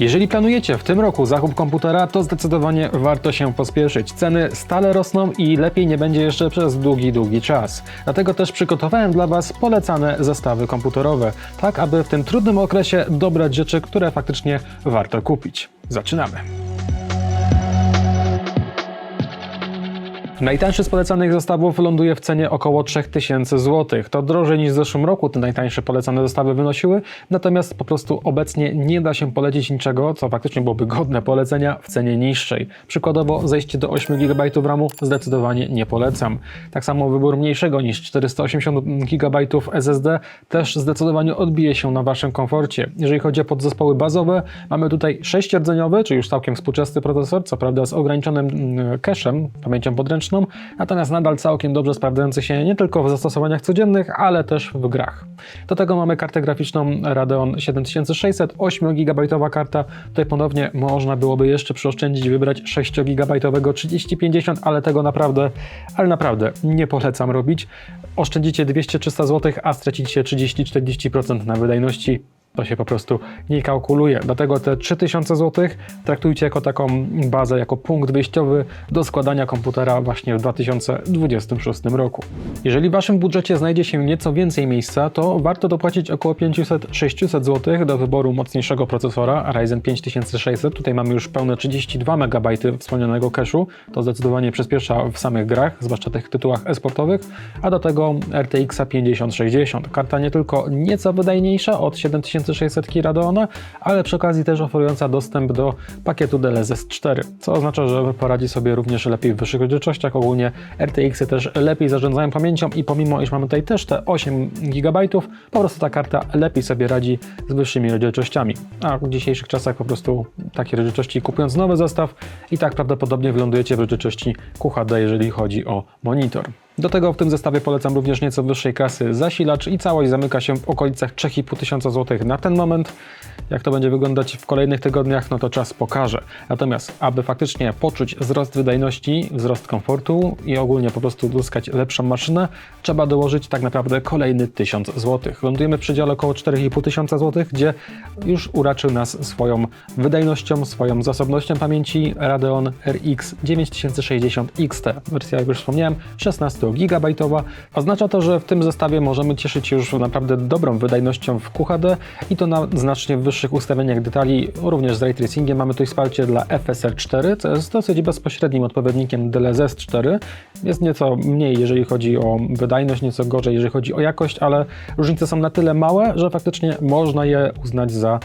Jeżeli planujecie w tym roku zakup komputera, to zdecydowanie warto się pospieszyć. Ceny stale rosną i lepiej nie będzie jeszcze przez długi, długi czas. Dlatego też przygotowałem dla Was polecane zestawy komputerowe, tak aby w tym trudnym okresie dobrać rzeczy, które faktycznie warto kupić. Zaczynamy. Najtańszy z polecanych zestawów ląduje w cenie około 3000 zł. To drożej niż w zeszłym roku te najtańsze polecane zestawy wynosiły, natomiast po prostu obecnie nie da się polecić niczego, co faktycznie byłoby godne polecenia w cenie niższej. Przykładowo zejście do 8 GB RAMu zdecydowanie nie polecam. Tak samo wybór mniejszego niż 480 GB SSD też zdecydowanie odbije się na Waszym komforcie. Jeżeli chodzi o podzespoły bazowe, mamy tutaj 6-rdzeniowy, czyli już całkiem współczesny procesor, co prawda z ograniczonym mm, cache'em, pamięcią podręczną, natomiast nadal całkiem dobrze sprawdzający się nie tylko w zastosowaniach codziennych, ale też w grach. Do tego mamy kartę graficzną Radeon 7600, 8 GB karta. Tutaj ponownie można byłoby jeszcze przeoszczędzić, wybrać 6 GB 3050, ale tego naprawdę, ale naprawdę nie polecam robić. Oszczędzicie 200-300 zł, a stracicie 30-40% na wydajności to się po prostu nie kalkuluje. Dlatego te 3000 zł traktujcie jako taką bazę, jako punkt wyjściowy do składania komputera właśnie w 2026 roku. Jeżeli w Waszym budżecie znajdzie się nieco więcej miejsca, to warto dopłacić około 500-600 zł do wyboru mocniejszego procesora Ryzen 5600. Tutaj mamy już pełne 32 MB wspomnianego cache'u. To zdecydowanie przyspiesza w samych grach, zwłaszcza tych tytułach e-sportowych, a do tego RTX 5060. Karta nie tylko nieco wydajniejsza od 7600 Radeona, ale przy okazji też oferująca dostęp do pakietu DLSS 4, co oznacza, że poradzi sobie również lepiej w wyższych rozdzielczościach. Ogólnie RTX-y też lepiej zarządzają pamięcią i pomimo, iż mamy tutaj też te 8 GB, po prostu ta karta lepiej sobie radzi z wyższymi rozdzielczościami. A w dzisiejszych czasach po prostu takie rozdzielczości kupując nowy zestaw i tak prawdopodobnie wylądujecie w rozdzielczości QHD, jeżeli chodzi o monitor. Do tego w tym zestawie polecam również nieco wyższej klasy zasilacz i całość zamyka się w okolicach 3500 zł na ten moment. Jak to będzie wyglądać w kolejnych tygodniach, no to czas pokaże. Natomiast, aby faktycznie poczuć wzrost wydajności, wzrost komfortu i ogólnie po prostu uzyskać lepszą maszynę, trzeba dołożyć tak naprawdę kolejny 1000 zł. Lądujemy w przedziale około 4500 zł, gdzie już uraczył nas swoją wydajnością, swoją zasobnością pamięci Radeon RX 9060 XT. Wersja, jak już wspomniałem, 16 GB. Oznacza to, że w tym zestawie możemy cieszyć się już naprawdę dobrą wydajnością w QHD i to na znacznie wyższych ustawieniach detali, również z ray tracingiem. Mamy tutaj wsparcie dla FSR 4, co jest dosyć bezpośrednim odpowiednikiem DLSS 4. Jest nieco mniej, jeżeli chodzi o wydajność, nieco gorzej, jeżeli chodzi o jakość, ale różnice są na tyle małe, że faktycznie można je uznać za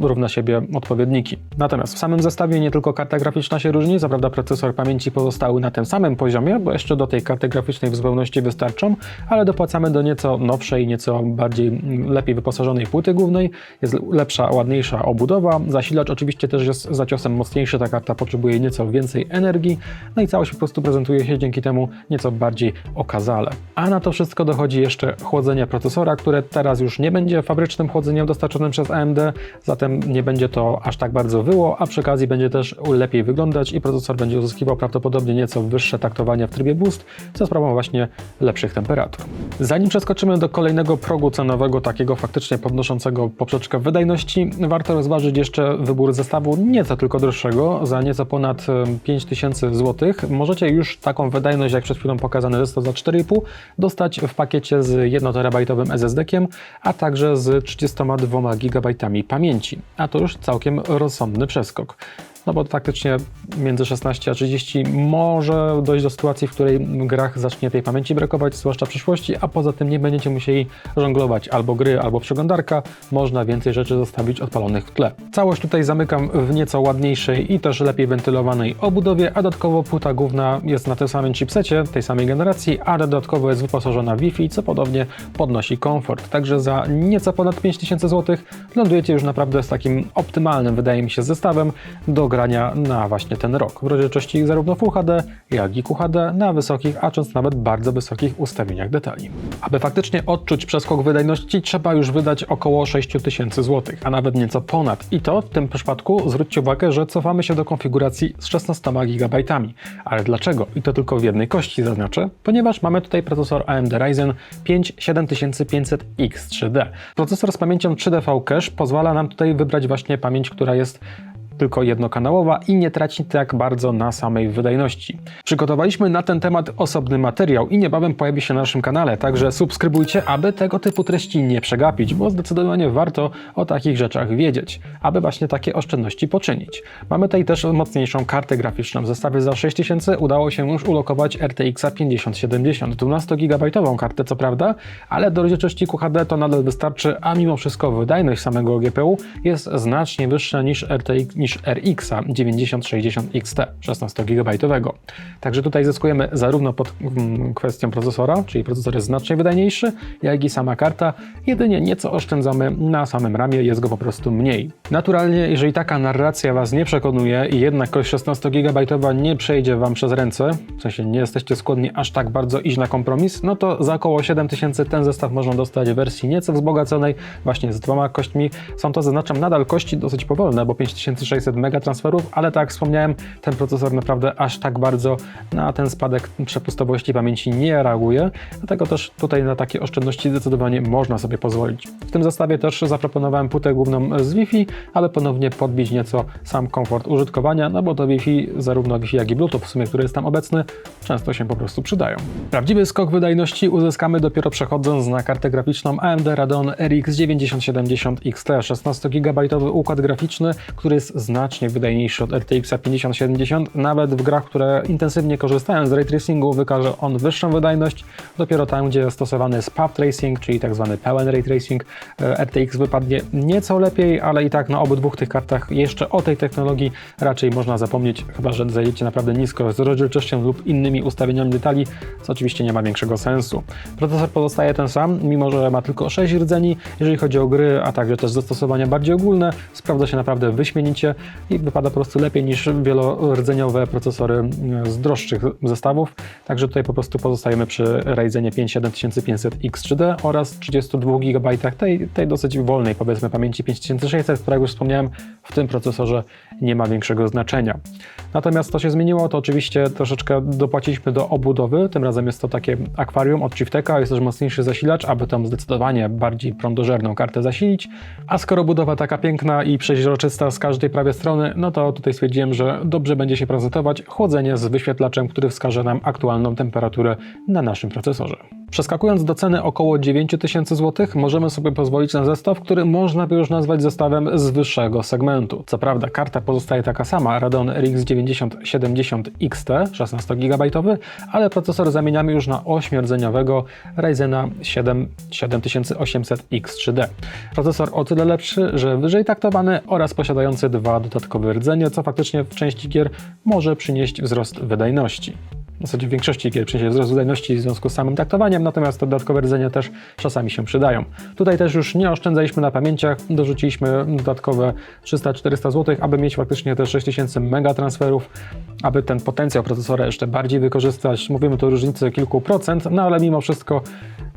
równa siebie odpowiedniki. Natomiast w samym zestawie nie tylko karta graficzna się różni, co prawda procesor pamięci pozostały na tym samym poziomie, bo jeszcze do tej karty graficznej w zupełności wystarczą, ale dopłacamy do nieco nowszej, nieco bardziej mm, lepiej wyposażonej płyty głównej, jest lepsza, ładniejsza obudowa, zasilacz oczywiście też jest za ciosem mocniejszy, ta karta potrzebuje nieco więcej energii, no i całość po prostu prezentuje się dzięki temu nieco bardziej okazale. A na to wszystko dochodzi jeszcze chłodzenie procesora, które teraz już nie będzie fabrycznym chłodzeniem dostarczonym przez AMD, zatem nie będzie to aż tak bardzo wyło, a przy okazji będzie też lepiej wyglądać i procesor będzie uzyskiwał prawdopodobnie nieco wyższe taktowanie w trybie boost, za sprawą właśnie lepszych temperatur. Zanim przeskoczymy do kolejnego progu cenowego, takiego faktycznie podnoszącego poprzeczkę wydajności, warto rozważyć jeszcze wybór zestawu nieco tylko droższego, za nieco ponad e, 5000 zł. Możecie już taką wydajność, jak przed chwilą pokazany zestaw za 4,5, dostać w pakiecie z 1 terabajtowym SSD-kiem, a także z 32 GB pamięci. A to już całkiem rozsądny przeskok. No bo faktycznie między 16 a 30 może dojść do sytuacji, w której w grach zacznie tej pamięci brakować, zwłaszcza w przyszłości, a poza tym nie będziecie musieli żonglować albo gry, albo przeglądarka. Można więcej rzeczy zostawić odpalonych w tle. Całość tutaj zamykam w nieco ładniejszej i też lepiej wentylowanej obudowie, a dodatkowo płyta główna jest na tym samym chipsecie, tej samej generacji, a dodatkowo jest wyposażona Wi-Fi, co podobnie podnosi komfort. Także za nieco ponad 5000 zł lądujecie już naprawdę z takim optymalnym, wydaje mi się, zestawem do grania na właśnie ten rok. W rozdzielczości zarówno Full HD, jak i QHD na wysokich, a często nawet bardzo wysokich ustawieniach detali. Aby faktycznie odczuć przeskok wydajności, trzeba już wydać około 6000 zł, a nawet nieco ponad. I to w tym przypadku zwróćcie uwagę, że cofamy się do konfiguracji z 16 GB. Ale dlaczego? I to tylko w jednej kości zaznaczę, ponieważ mamy tutaj procesor AMD Ryzen 5 7500X3D. Procesor z pamięcią 3DV Cache pozwala nam tutaj wybrać właśnie pamięć, która jest tylko jednokanałowa i nie traci tak bardzo na samej wydajności. Przygotowaliśmy na ten temat osobny materiał i niebawem pojawi się na naszym kanale, także subskrybujcie, aby tego typu treści nie przegapić, bo zdecydowanie warto o takich rzeczach wiedzieć, aby właśnie takie oszczędności poczynić. Mamy tutaj też mocniejszą kartę graficzną. W zestawie za 6000 udało się już ulokować RTX 5070, 12 GB kartę co prawda, ale do rozdzielczości QHD to nadal wystarczy, a mimo wszystko wydajność samego GPU jest znacznie wyższa niż RTX niż RX 9060 XT 16 GB. Także tutaj zyskujemy zarówno pod mm, kwestią procesora, czyli procesor jest znacznie wydajniejszy, jak i sama karta. Jedynie nieco oszczędzamy na samym ramie, jest go po prostu mniej. Naturalnie, jeżeli taka narracja Was nie przekonuje i jednak kość 16 GB nie przejdzie Wam przez ręce, w sensie nie jesteście skłonni aż tak bardzo iść na kompromis, no to za około 7000 ten zestaw można dostać w wersji nieco wzbogaconej, właśnie z dwoma kośćmi. Są to, zaznaczam, nadal kości dosyć powolne, bo 5600 600 megatransferów, ale tak jak wspomniałem, ten procesor naprawdę aż tak bardzo na ten spadek przepustowości pamięci nie reaguje, dlatego też tutaj na takie oszczędności zdecydowanie można sobie pozwolić. W tym zestawie też zaproponowałem płytę główną z Wi-Fi, aby ponownie podbić nieco sam komfort użytkowania, no bo to Wi-Fi, zarówno Wi-Fi jak i Bluetooth w sumie, który jest tam obecny, często się po prostu przydają. Prawdziwy skok wydajności uzyskamy dopiero przechodząc na kartę graficzną AMD Radeon RX 9070 XT 16 GB układ graficzny, który jest znacznie wydajniejszy od RTX 5070. Nawet w grach, które intensywnie korzystają z ray tracingu, wykaże on wyższą wydajność. Dopiero tam, gdzie stosowany jest path tracing, czyli tak zwany pełen ray tracing, e, RTX wypadnie nieco lepiej, ale i tak na obydwu tych kartach jeszcze o tej technologii raczej można zapomnieć, chyba że zajdziecie naprawdę nisko z rozdzielczością lub innymi ustawieniami detali, co oczywiście nie ma większego sensu. Procesor pozostaje ten sam, mimo że ma tylko 6 rdzeni. Jeżeli chodzi o gry, a także też zastosowania bardziej ogólne, sprawdza się naprawdę wyśmienicie i wypada po prostu lepiej niż wielordzeniowe procesory z droższych zestawów. Także tutaj po prostu pozostajemy przy Ryzenie 5 7500 X3D oraz 32 GB tej, tej dosyć wolnej powiedzmy pamięci 5600, która jak już wspomniałem w tym procesorze nie ma większego znaczenia. Natomiast to się zmieniło, to oczywiście troszeczkę dopłaciliśmy do obudowy, tym razem jest to takie akwarium od Chifteka, jest też mocniejszy zasilacz, aby tą zdecydowanie bardziej prądożerną kartę zasilić, a skoro budowa taka piękna i przeźroczysta z każdej strony, no to tutaj stwierdziłem, że dobrze będzie się prezentować chłodzenie z wyświetlaczem, który wskaże nam aktualną temperaturę na naszym procesorze. Przeskakując do ceny około 9000 zł, możemy sobie pozwolić na zestaw, który można by już nazwać zestawem z wyższego segmentu. Co prawda karta pozostaje taka sama, Radeon RX 9070 XT 16 GB, ale procesor zamieniamy już na 8-rdzeniowego Ryzena 7 7800 X3D. Procesor o tyle lepszy, że wyżej taktowany oraz posiadający dwa dodatkowe rdzenie, co faktycznie w części gier może przynieść wzrost wydajności w zasadzie w większości gier przyniesie wzrost wydajności w związku z samym taktowaniem, natomiast te dodatkowe rdzenia też czasami się przydają. Tutaj też już nie oszczędzaliśmy na pamięciach, dorzuciliśmy dodatkowe 300-400 zł, aby mieć faktycznie te 6000 mega transferów, aby ten potencjał procesora jeszcze bardziej wykorzystać. Mówimy tu o różnicy kilku procent, no ale mimo wszystko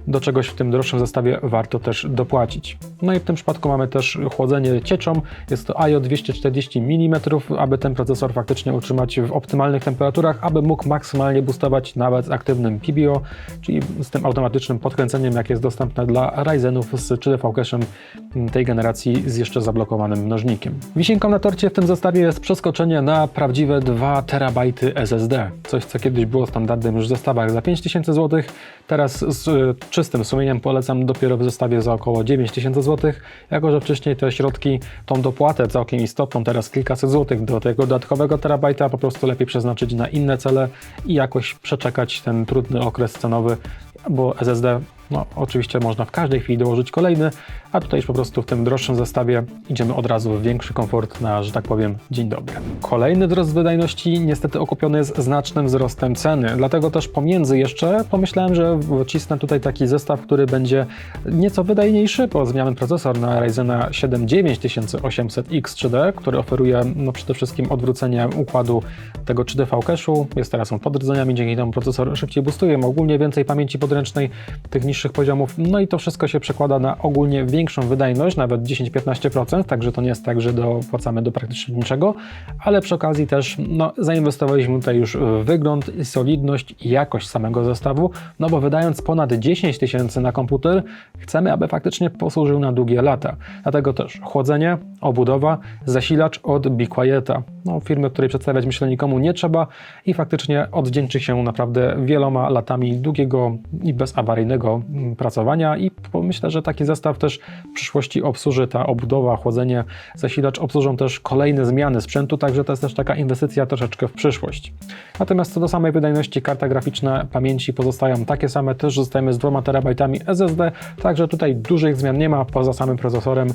do czegoś w tym droższym zestawie warto też dopłacić. No i w tym przypadku mamy też chłodzenie cieczą, jest to IO 240 mm, aby ten procesor faktycznie utrzymać w optymalnych temperaturach, aby mógł maksymalnie boostować nawet z aktywnym PBO, czyli z tym automatycznym podkręceniem, jakie jest dostępne dla Ryzenów z 3D cache'em tej generacji z jeszcze zablokowanym mnożnikiem. Wisienką na torcie w tym zestawie jest przeskoczenie na prawdziwe 2 TB SSD, coś co kiedyś było standardem już w zestawach za 5000 zł, teraz z czystym sumieniem polecam dopiero w zestawie za około 9000 zł, jako że wcześniej te środki, tą dopłatę całkiem istotną, teraz kilkaset złotych do tego dodatkowego terabajta po prostu lepiej przeznaczyć na inne cele i jakoś przeczekać ten trudny okres cenowy, bo SSD No, oczywiście można w każdej chwili dołożyć kolejny, a tutaj już po prostu w tym droższym zestawie idziemy od razu w większy komfort na, że tak powiem, dzień dobry. Kolejny wzrost wydajności niestety okupiony jest znacznym wzrostem ceny, dlatego też pomiędzy jeszcze pomyślałem, że wcisnę tutaj taki zestaw, który będzie nieco wydajniejszy, bo zmiany procesor na Ryzena 7 9800X3D, który oferuje no, przede wszystkim odwrócenie układu tego 3D cache'u. Jest teraz on pod rdzeniami, dzięki temu procesor szybciej boostuje, ma ogólnie więcej pamięci podręcznej tych niższych poziomów, no i to wszystko się przekłada na ogólnie większą wydajność, nawet 10-15%, także to nie jest tak, że dopłacamy do praktycznie niczego, ale przy okazji też no, zainwestowaliśmy tutaj już w wygląd, solidność i jakość samego zestawu, no bo wydając ponad 10 tysięcy na komputer, chcemy, aby faktycznie posłużył na długie lata. Dlatego też chłodzenie, obudowa, zasilacz od Be Quieta. No, firmy, której przedstawiać myślę nikomu nie trzeba i faktycznie oddzięczy się naprawdę wieloma latami długiego i bezawaryjnego pracowania i myślę, że taki zestaw też w przyszłości obsłuży ta obudowa, chłodzenie, zasilacz obsłużą też kolejne zmiany sprzętu, także to jest też taka inwestycja troszeczkę w przyszłość. Natomiast co do samej wydajności, karta graficzna pamięci pozostają takie same, też zostajemy z 2 terabajtami SSD, także tutaj dużych zmian nie ma poza samym procesorem.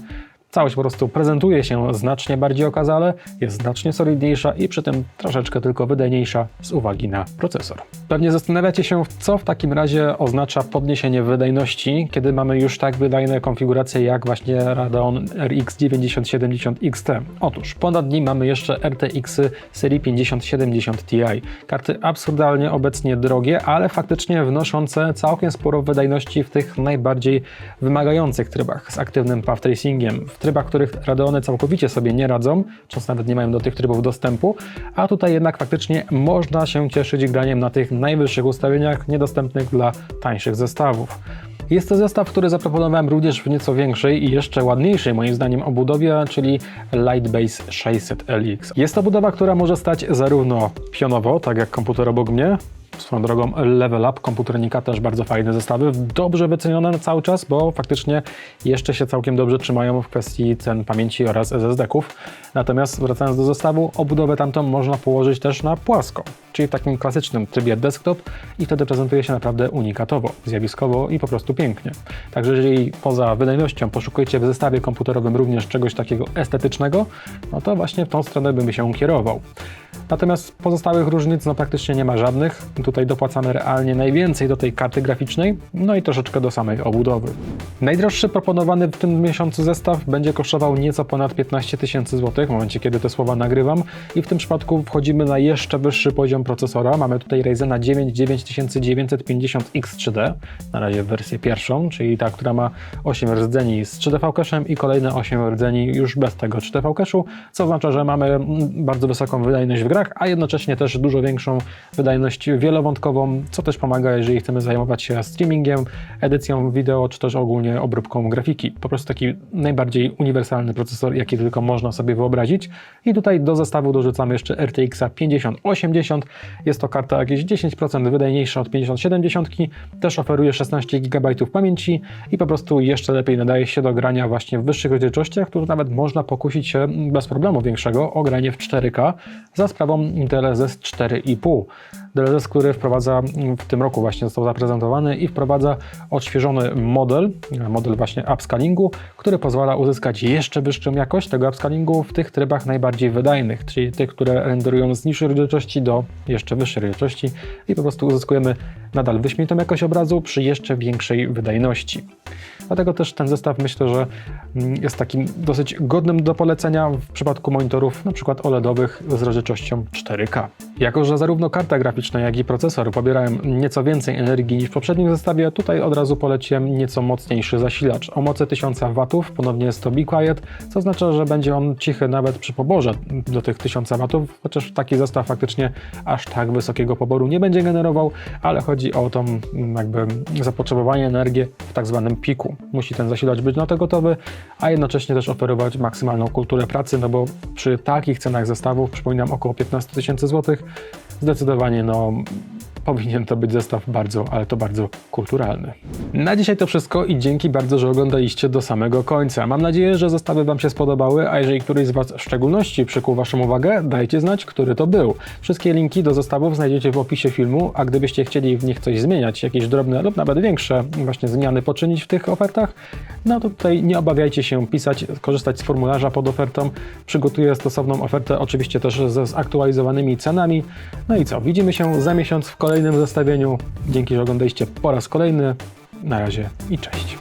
Całość po prostu prezentuje się znacznie bardziej okazale, jest znacznie solidniejsza i przy tym troszeczkę tylko wydajniejsza z uwagi na procesor. Pewnie zastanawiacie się, co w takim razie oznacza podniesienie wydajności, kiedy mamy już tak wydajne konfiguracje jak właśnie Radeon RX 9070 XT. Otóż ponad nim mamy jeszcze RTX serii 5070 Ti. Karty absurdalnie obecnie drogie, ale faktycznie wnoszące całkiem sporo wydajności w tych najbardziej wymagających trybach z aktywnym path tracingiem trybach, których Radeony całkowicie sobie nie radzą, często nawet nie mają do tych trybów dostępu, a tutaj jednak faktycznie można się cieszyć graniem na tych najwyższych ustawieniach niedostępnych dla tańszych zestawów. Jest to zestaw, który zaproponowałem również w nieco większej i jeszcze ładniejszej moim zdaniem obudowie, czyli Lightbase 600 LX. Jest to budowa, która może stać zarówno pionowo, tak jak komputer obok mnie, Swoją drogą Level Up komputernika też bardzo fajne zestawy, dobrze wycenione cały czas, bo faktycznie jeszcze się całkiem dobrze trzymają w kwestii cen pamięci oraz SSD-ków. Natomiast wracając do zestawu, obudowę tamtą można położyć też na płasko, czyli w takim klasycznym trybie desktop i wtedy prezentuje się naprawdę unikatowo, zjawiskowo i po prostu pięknie. Także jeżeli poza wydajnością poszukujecie w zestawie komputerowym również czegoś takiego estetycznego, no to właśnie w tą stronę bym się kierował. Natomiast pozostałych różnic no praktycznie nie ma żadnych. Tutaj dopłacamy realnie najwięcej do tej karty graficznej, no i troszeczkę do samej obudowy. Najdroższy proponowany w tym miesiącu zestaw będzie kosztował nieco ponad 15 tysięcy złotych w momencie, kiedy te słowa nagrywam i w tym przypadku wchodzimy na jeszcze wyższy poziom procesora. Mamy tutaj Ryzena 9 9950X3D, na razie wersję pierwszą, czyli ta, która ma 8 rdzeni z 3D cache'em i kolejne 8 rdzeni już bez tego 3D cache'u, co oznacza, że mamy bardzo wysoką wydajność w grach, a jednocześnie też dużo większą wydajność wielowątkową, co też pomaga, jeżeli chcemy zajmować się streamingiem, edycją wideo, czy też ogólnie obróbką grafiki. Po prostu taki najbardziej uniwersalny procesor, jaki tylko można sobie wyobrazić. I tutaj do zestawu dorzucamy jeszcze RTX 5080. Jest to karta jakieś 10% wydajniejsza od 5070, też oferuje 16 GB pamięci i po prostu jeszcze lepiej nadaje się do grania właśnie w wyższych rozdzielczościach, które nawet można pokusić się bez problemu większego o granie w 4K za sprawą DLSS 4,5. DLSS, który wprowadza w tym roku właśnie został zaprezentowany i wprowadza odświeżony model, model właśnie upscalingu, który pozwala uzyskać jeszcze wyższą jakość tego upscalingu w tych trybach najbardziej wydajnych, czyli tych, które renderują z niższej rozdzielczości do jeszcze wyższej rozdzielczości i po prostu uzyskujemy nadal wyśmienitą jakość obrazu przy jeszcze większej wydajności. Dlatego też ten zestaw myślę, że mm, jest takim dosyć godnym do polecenia w przypadku monitorów np. OLEDowych z rozdzielczością 4K. Jako, że zarówno karta graficzna, jak i procesor pobierają nieco więcej energii niż w poprzednim zestawie, tutaj od razu poleciłem nieco mocniejszy zasilacz o mocy 1000 W, ponownie jest to Be Quiet, co oznacza, że będzie on cichy nawet przy poborze do tych 1000 W, chociaż taki zestaw faktycznie aż tak wysokiego poboru nie będzie generował, ale chodzi o tą mm, jakby zapotrzebowanie energii w tak zwanym piku. Musi ten zasilacz być na to gotowy, a jednocześnie też oferować maksymalną kulturę pracy, no bo przy takich cenach zestawów, przypominam około 15 tysięcy złotych, zdecydowanie no powinien to być zestaw bardzo, ale to bardzo kulturalny. Na dzisiaj to wszystko i dzięki bardzo, że oglądaliście do samego końca. Mam nadzieję, że zestawy Wam się spodobały, a jeżeli któryś z Was w szczególności przykuł Waszą uwagę, dajcie znać, który to był. Wszystkie linki do zestawów znajdziecie w opisie filmu, a gdybyście chcieli w nich coś zmieniać, jakieś drobne lub nawet większe właśnie zmiany poczynić w tych ofertach, no to tutaj nie obawiajcie się pisać, korzystać z formularza pod ofertą. Przygotuję stosowną ofertę, oczywiście też ze zaktualizowanymi cenami. No i co, widzimy się za miesiąc w kolejnym zestawieniu. Dzięki, że oglądaliście po raz kolejny. Na razie i cześć.